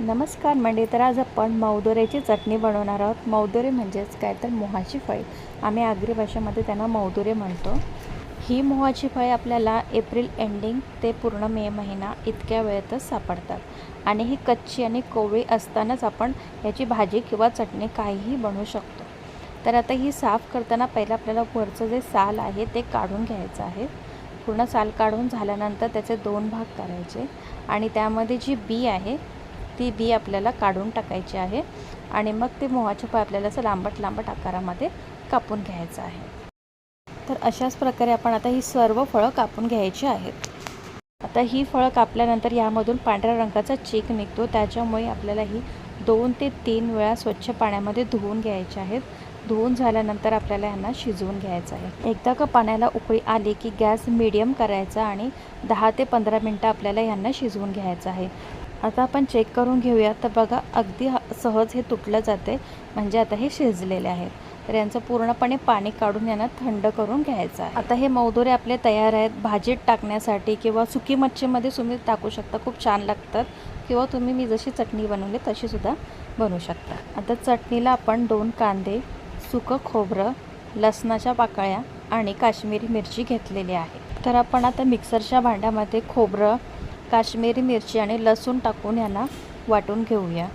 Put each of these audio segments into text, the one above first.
नमस्कार मंडळी तर आज आपण मौदोऱ्याची चटणी बनवणार आहोत. मौदोरे म्हणजेच काय? तर मोहाची फळ. आम्ही आगरी भाषेमध्ये त्यांना मौदोरे म्हणतो. ही मोहाची फळे आपल्याला एप्रिल एंडिंग ते पूर्ण मे महिना इतक्या वेळेतच सापडतात. आणि ही कच्ची आणि कोवळी असतानाच आपण याची भाजी किंवा चटणी काहीही बनवू शकतो. तर आता ही साफ करताना पहिलं आपल्याला वरचं जे साल आहे ते काढून घ्यायचं आहे. पूर्ण साल काढून झाल्यानंतर त्याचे दोन भाग करायचे. आणि त्यामध्ये जी बी आहे ती बी आपल्याला काढून टाकायची आहे आणि मग ते मोहाचे फळ आपल्याला असं लांबट लांबट आकारामध्ये कापून घ्यायचं आहे. तर अशाच प्रकारे आपण आता ही सर्व फळं कापून घ्यायची आहेत. आता ही फळं कापल्यानंतर यामधून पांढऱ्या रंगाचा चीक निघतो. त्याच्यामुळे आपल्याला ही दोन ते तीन वेळा स्वच्छ पाण्यामध्ये धुवून घ्यायचे आहेत. धुवून झाल्यानंतर आपल्याला यांना शिजवून घ्यायचं आहे. एकदा का पाण्याला उकळी आली की गॅस मिडियम करायचा आणि दहा ते पंधरा मिनटं आपल्याला यांना शिजवून घ्यायचं आहे. आता आपण चेक करून घेऊया तर बघा अगदी ह- सहज हे तुटलं जाते म्हणजे आता हे शिजलेले आहेत. तर यांचं पूर्णपणे पाणी काढून यांना थंड करून घ्यायचं आहे. आता हे मौदोरे आपले तयार आहेत. भाजीत टाकण्यासाठी किंवा सुकी मच्छीमध्ये तुम्ही टाकू शकता. खूप छान लागतात. किंवा तुम्ही मी जशी चटणी बनवली तशीसुद्धा बनवू शकता. आता चटणीला आपण दोन कांदे सुकं खोबरं लसणाच्या पाकळ्या आणि काश्मीरी मिरची घेतलेली आहे. तर आपण आता मिक्सरच्या भांड्यामध्ये खोबरं काश्मीरी मिरची आणि लसूण टाकून यांना वाटून घेऊया.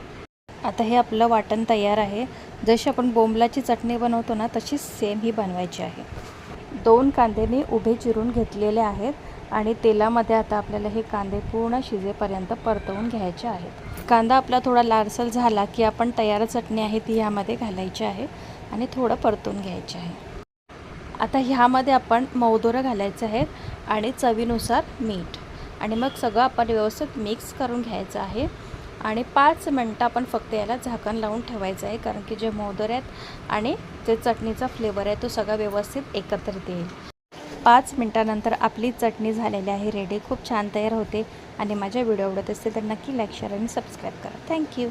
आता हे आपलं वाटण तयार आहे. जशी आपण बोंबलाची चटणी बनवतो ना तशी सेम ही बनवायची आहे. दोन कांदे मी उभे चिरून घेतलेले आहेत आणि तेलामध्ये आता आपल्याला हे कांदे पूर्ण शिजेपर्यंत परतवून घ्यायचे आहेत. कांदा आपला थोडा लारसल झाला की आपण तयार चटणी आहे ती ह्यामध्ये घालायची आहे आणि थोडं परतून घ्यायचे आहे. आता ह्यामध्ये आपण मौदोरं घालायचं आहेत आणि चवीनुसार मीठ. आणि मग सगळं आपण व्यवस्थित मिक्स करून घ्यायचं आहे. आणि पाच मिनटं आपण फक्त याला झाकण लावून ठेवायचं आहे कारण की जे मोदर आहेत आणि जे चटणीचा फ्लेवर आहे तो सगळा व्यवस्थित एकत्रित येईल. पाच मिनटानंतर आपली चटणी झालेली आहे रेडी खूप छान तयार होते. आणि माझ्या व्हिडिओ आवडत असते तर नक्की लाईक शेअर आणि सबस्क्राईब करा. Thank you